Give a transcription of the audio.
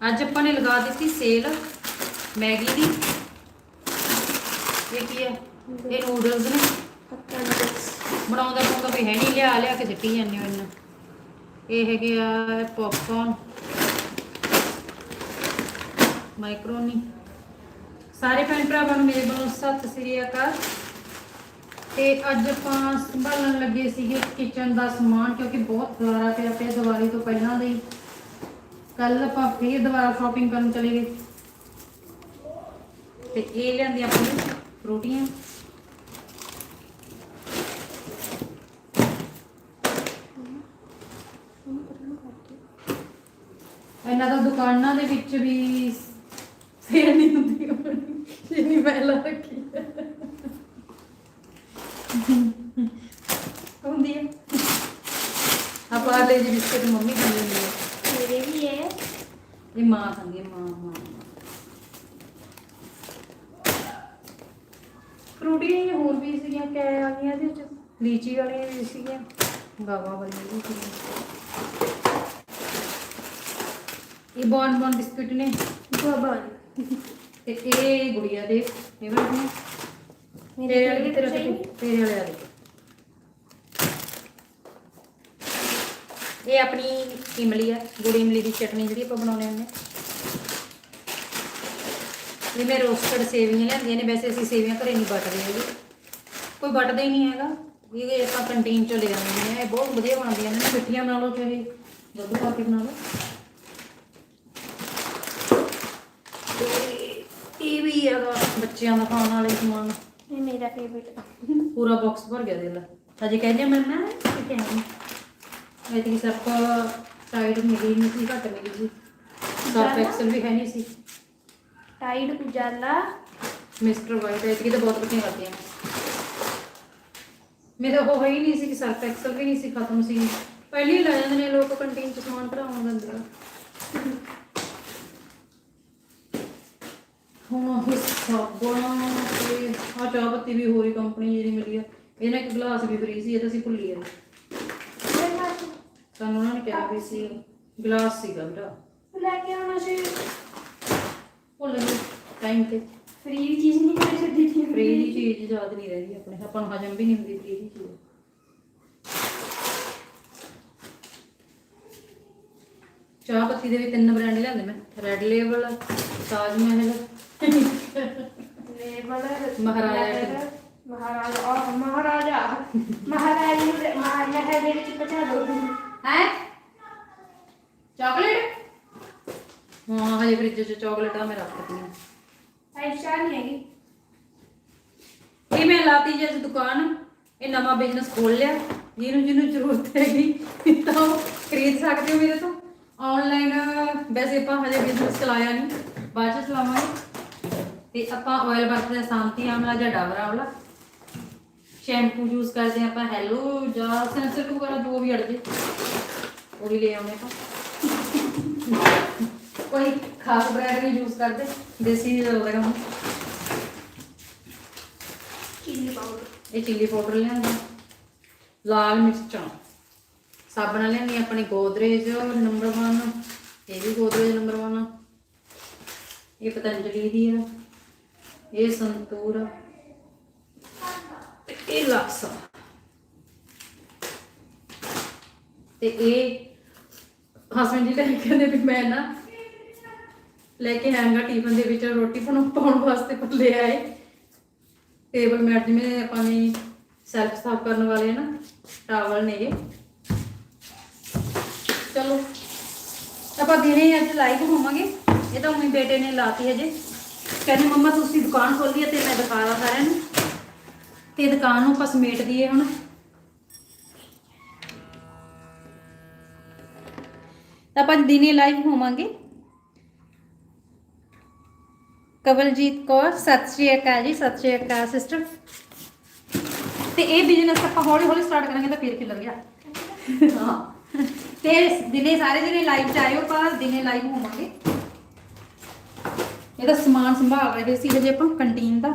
ਅੱਜ ਆਪਾਂ ਨੇ ਲਗਾ ਦਿੱਤੀ ਸੇਲ ਮੈਗੀ ਦੀ। ਇਹ ਕੀ ਹੈ? ਇਹ ਨੂਡਲਸ ਨੇ। ਬਣਾਉਂਦਾ ਬਣਾਉਂਦਾ ਕੋਈ ਹੈ ਨਹੀਂ ਲਿਆ ਲਿਆ ਕੇ ਦਿੱਤੀ ਜਾਂਦੇ ਹੋ ਇਹਨਾਂ। ਇਹ ਹੈਗੇ ਆ ਪੌਪਕੌਰਨ ਮਾਈਕਰੋਨੀ ਸਾਰੇ ਭੈਣ ਭਰਾਵਾਂ ਨੂੰ ਮੇਰੇ ਵੱਲੋਂ ਸਤਿ ਸ੍ਰੀ ਅਕਾਲ। ਤੇ ਅੱਜ ਆਪਾਂ ਸੰਭਾਲਣ ਲੱਗੇ ਸੀਗੇ ਕਿਚਨ ਦਾ ਸਮਾਨ ਕਿਉਂਕਿ ਬਹੁਤ ਖਲਾਰਾ ਪਿਆ ਪਿਆ ਦੀਵਾਲੀ ਤੋਂ ਪਹਿਲਾਂ ਦੇ ਕੱਲ ਆਪਾਂ ਫੇਰ ਦੁਬਾਰਾ ਸ਼ਾਪਿੰਗ ਕਰਨ ਚਲੇ ਗਏ। ਤੇ ਇਹ ਲਿਆਂਦੀ ਆਪਾਂ ਨੇ ਰੋਟੀਆਂ। ਇਹਨਾਂ ਦਾ ਦੁਕਾਨਾਂ ਦੇ ਵਿੱਚ ਵੀ ਸੇਲ ਨਹੀਂ ਹੁੰਦੀ ਆਪਣੀ ਜਿੰਨੀ ਪਹਿਲਾਂ ਰੱਖੀ। ਹੁੰਦੀ ਹੈ? ਆਪਾਂ ਲੈ ਜੀ, ਬਿਸਕਟ ਮੰਮੀ ਖਾਂਦੀ ਹੁੰਦੀ ਹੈ ਇਹ ਮਾਂ ਹੈ ਮਾਂ ਮਾਂ। ਫਰੂਟੀ ਹੋਰ ਵੀ ਸੀਗੀਆਂ ਕੈ ਆ ਗਈਆਂ ਇਹਦੇ ਵਿੱਚ। ਲੀਚੀ ਵਾਲੀਆਂ ਵੀ ਸੀਗੀਆਂ ਗਾਵਾ ਵਾਲੀਆਂ ਵੀ ਸੀਗੀਆਂ। ਇਹ ਬੌਨ ਬੌਨ ਬਿਸਕੁਟ ਨੇ। ਗੋਬਨ ਤੇ ਇਹ ਗੁੜੀਆ ਦੇ। ਫੇਵਰਟ ਨੇ। ਮੇਰੇ ਵਾਲੇ ਤੇਰੇ ਤੇਰੇ ਵਾਲੇ ਆ ਦੇ ਇਹ ਆਪਣੀ ਇਮਲੀ ਆ ਗੁੜ ਇਮਲੀ ਦੀ ਚਟਨੀ ਜਿਹੜੀ ਆਪਾਂ ਬਣਾਉਣੇ ਹੁੰਦੇ ਇਹ ਮੈਂ ਰੋਸਟਡ ਸੇਵੀਆਂ ਲੈਂਦੀਆਂ ਨੇ ਵੈਸੇ ਅਸੀਂ ਸੇਵੀਆਂ ਘਰੇ ਨਹੀਂ ਬਟਦੇ ਹੈਗੇ। ਕੋਈ ਬਟਦਾ ਹੀ ਨਹੀਂ ਹੈਗਾ ਇਹ ਆਪਾਂ ਕੰਟੀਨ ਚੋਂ ਲੈ ਜਾਂਦੇ ਨੇ ਇਹ ਬਹੁਤ ਵਧੀਆ ਬਣਦੀਆਂ ਨੇ ਮਿੱਠੀਆਂ ਬਣਾ ਲਓ ਚਾਹੇ ਦੁੱਧ ਪਾ ਕੇ ਬਣਾ ਲਓ। ਇਹ ਵੀ ਹੈਗਾ ਬੱਚਿਆਂ ਦਾ ਖਾਣ ਵਾਲੇ ਸਮਾਨ। ਇਹ ਮੇਰਾ ਫੇਵਰਿਟ ਪੂਰਾ ਬਾਕਸ ਭਰ ਗਿਆ ਦੇ ਲੈ। ਹਜੇ ਕਹਿੰਦੇ ਮੈਂ ਨਾ ਕਿਤੇ ਨਹੀਂ ਮੈਂ ਤੇ ਸਭ ਟਾਈਡ ਮਿਲੀ ਨਹੀਂ ਸੀ ਘੱਟ ਮਿਲੀ ਸੀ। ਸਰਫ ਜ਼ਿਆਦਾ? ਐਕਸਲ ਵੀ ਹੈ ਨਹੀਂ ਸੀ। ਟਾਈਡ ਉਜਾਲਾ? ਮਿਸਟਰ ਵਾਈਟ ਐਤਕੀ ਤਾਂ ਬਹੁਤ ਵਧੀਆ ਕਰਦੀਆਂ ਮੇਰਾ ਉਹ ਹੈ ਹੀ ਨਹੀਂ ਸੀ ਕਿ ਸਰਫ ਐਕਸਲ ਵੀ ਨਹੀਂ ਸੀ ਖਤਮ ਸੀ। ਪਹਿਲੀ ਲੈ ਜਾਂਦੇ ਨੇ ਲੋਕ ਕੰਟੀਨ ਚ ਸਮਾਨ ਭਰਾਉਣ ਆ। ਹੁਣ ਉਹ ਸਾਬਣ ਤੇ ਆ ਚਾਹ ਪੱਤੀ ਵੀ ਹੋਰੀ ਕੰਪਨੀ ਜਿਹੜੀ ਮਿਲੀ ਆ। ਇਹਨਾਂ ਇੱਕ ਗਲਾਸ ਵੀ ਫ੍ਰੀ ਸੀ ਇਹ ਤਾਂ ਅਸੀਂ ਭੁੱਲੀ ਗਏ। ਸਾਨੂੰ ਉਹਨਾਂ ਨੇ ਕਿਹਾ ਵੀ ਸੀ ਗਲਾਸ ਸੀਗਾ ਬੇਟਾ ਲੈ ਕੇ ਆਉਣਾ ਸੀ। ਭੁੱਲ ਗਏ ਟਾਈਮ ਤੇ। ਫ੍ਰੀ ਚੀਜ਼ ਨਹੀਂ ਕਰੇ ਛੱਡੀ ਸੀ। ਫ੍ਰੀ ਦੀ ਚੀਜ਼ ਯਾਦ ਨਹੀਂ ਰਹਿੰਦੀ ਆਪਣੇ ਆਪਾਂ ਨੂੰ ਹਜਮ ਵੀ ਨਹੀਂ ਹੁੰਦੀ ਫ੍ਰੀ ਦੀ ਚੀਜ਼। ਚਾਹ ਪੱਤੀ ਦੇ ਵੀ ਤਿੰਨ ਬ੍ਰਾਂਡ ਲਿਆਂਦੇ ਮੈਂ Red Label Taj Mahal label Maharaja. Maharaja ਆਹ ਮਹਾਰਾਜਾ। ਮਹਾਰਾਜਾ ਨੂੰ ਦੇ- ਮਹਾਰਾਜਾ ਦੇ ਵਿੱਚ ਪਛਾ ਦੋ ਹੈ? ਚਾਕਲੇਟ? ਹਾਂ ਹਜੇ ਫ੍ਰਿਜ 'ਚ ਚਾਕਲੇਟ ਆ ਮੈਂ ਰੱਖਦੀ ਹਾਂ ਐਸ਼ਾ ਨਹੀਂ ਹੈਗੀ। ਇਹ ਮੈਂ ਲਾਤੀ ਜੀ ਦੁਕਾਨ। ਇਹ ਨਵਾਂ ਬਿਜ਼ਨਸ ਖੋਲ ਲਿਆ। ਜਿਹਨੂੰ ਜਿਹਨੂੰ ਜ਼ਰੂਰਤ ਹੈਗੀ ਤਾਂ ਖਰੀਦ ਸਕਦੇ ਹੋ ਮੇਰੇ ਤੋਂ। ਆਨਲਾਈਨ ਵੈਸੇ ਆਪਾਂ ਹਜੇ ਬਿਜ਼ਨਸ ਚਲਾਇਆ ਨਹੀਂ। ਬਾਅਦ ਚ ਚਲਾਵਾਂਗੇ। ਤੇ ਆਪਾਂ ਆਇਲ ਵਰਤਦੇ ਹਾਂ ਸ਼ਾਂਤੀ ਆਮਲਾ ਜਾਂ ਡਾਬਰ ਆਮਲਾ ਸ਼ੈਂਪੂ ਯੂਜ਼ ਕਰਦੇ ਹਾਂ ਆਪਾਂ ਹੈਲੋ ਜਾਂ ਸੈਂਸਰ ਵਗੈਰਾ ਜੋ ਵੀ ਅੜ ਜੇ। ਉਹ ਵੀ ਲੈ ਆਉਣੇ ਆਪਾਂ। ਕੋਈ ਖਾਸ ਬ੍ਰਾਂਡ ਨਹੀਂ ਯੂਜ਼ ਕਰਦੇ ਦੇਸੀ ਚਿੱਲੀ ਪਾਊਡਰ। ਇਹ ਚਿੱਲੀ ਪਾਊਡਰ ਲਿਆਂਦਾ ਲਾਲ ਮਿਰਚਾਂ। ਸਾਬਣ ਲਿਆਂਦੀ ਆਪਣੀ ਗੋਦਰੇਜ ਨੰਬਰ 1 ਇਹ ਵੀ ਗੋਦਰੇਜ ਨੰਬਰ 1 ਇਹ ਪਤੰਜਲੀ ਦੀ ਆ। ਇਹ ਸੰਤੂਰ ਆ। ਇਹ ਲਾਕਸਾ ਤੇ ਇਹ ਹਸਬੰਦ ਜੀ ਲੈ ਕੇ ਕਹਿੰਦੇ ਵੀ ਮੈਂ ਨਾ ਲੈ ਕੇ ਆਂਗਾ ਟਿਫਨ ਦੇ ਵਿੱਚ, ਰੋਟੀ ਪਾਉਣ ਵਾਸਤੇ ਪਰ ਆਏ। ਟੇਬਲ ਮੈਟ ਜਿਵੇਂ ਆਪਾਂ ਨੇ ਸੈਲਫ ਸਾਫ਼ ਕਰਨ ਵਾਲੇ ਨਾ ਟਾਵਲ ਨੇ ਇਹ। ਚਲੋ, ਆਪਾਂ ਦਿਨੇ ਅੱਜ ਲਾਈਵ ਹੋਵਾਂਗੇ। ਇਹ ਤਾਂ ਉਹੀ ਬੇਟੇ ਨੇ ਲਾਤੀ ਹਜੇ। ਕਹਿੰਦੇ, ਮੰਮਾ, ਤੁਸੀਂ ਦੁਕਾਨ ਖੋਲੀ ਹੈ ਤੇ ਮੈਂ ਦਿਖਾਦਾ ਸਾਰਿਆਂ ਨੂੰ। ਤੇ ਦੁਕਾਨ ਨੂੰ ਆਪਾਂ ਸਮੇਟ ਦਈਏ ਹੁਣ। ਤਾਂ ਆਪਾਂ ਦਿਨੇ ਲਾਈਵ ਹੋਵਾਂਗੇ। ਕਵਲਜੀਤ ਕੌਰ, ਸਤਿ ਸ਼੍ਰੀ ਅਕਾਲ ਜੀ, ਸਤਿ ਸ਼੍ਰੀ ਅਕਾਲ ਸਿਸਟਰ ਤੇ ਇਹ ਬਿਜ਼ਨਸ ਆਪਾਂ ਹੌਲੀ ਹੌਲੀ ਸਟਾਰਟ ਕਰਾਂਗੇ ਤਾਂ ਫਿਰ ਖਿਲਰ ਗਿਆ। ਹਾਂ। ਤੇ ਦਿਨੇ ਸਾਰੇ ਦਿਨੇ ਲਾਈਵ ਚ ਆਇਓ ਆਪਾਂ, ਦਿਨੇ ਲਾਈਵ ਹੋਵਾਂਗੇ। ਇਹਦਾ ਸਮਾਨ ਸੰਭਾਲ ਰਹੇ ਸੀ ਹਜੇ ਆਪਾਂ ਕੰਟੀਨ ਦਾ।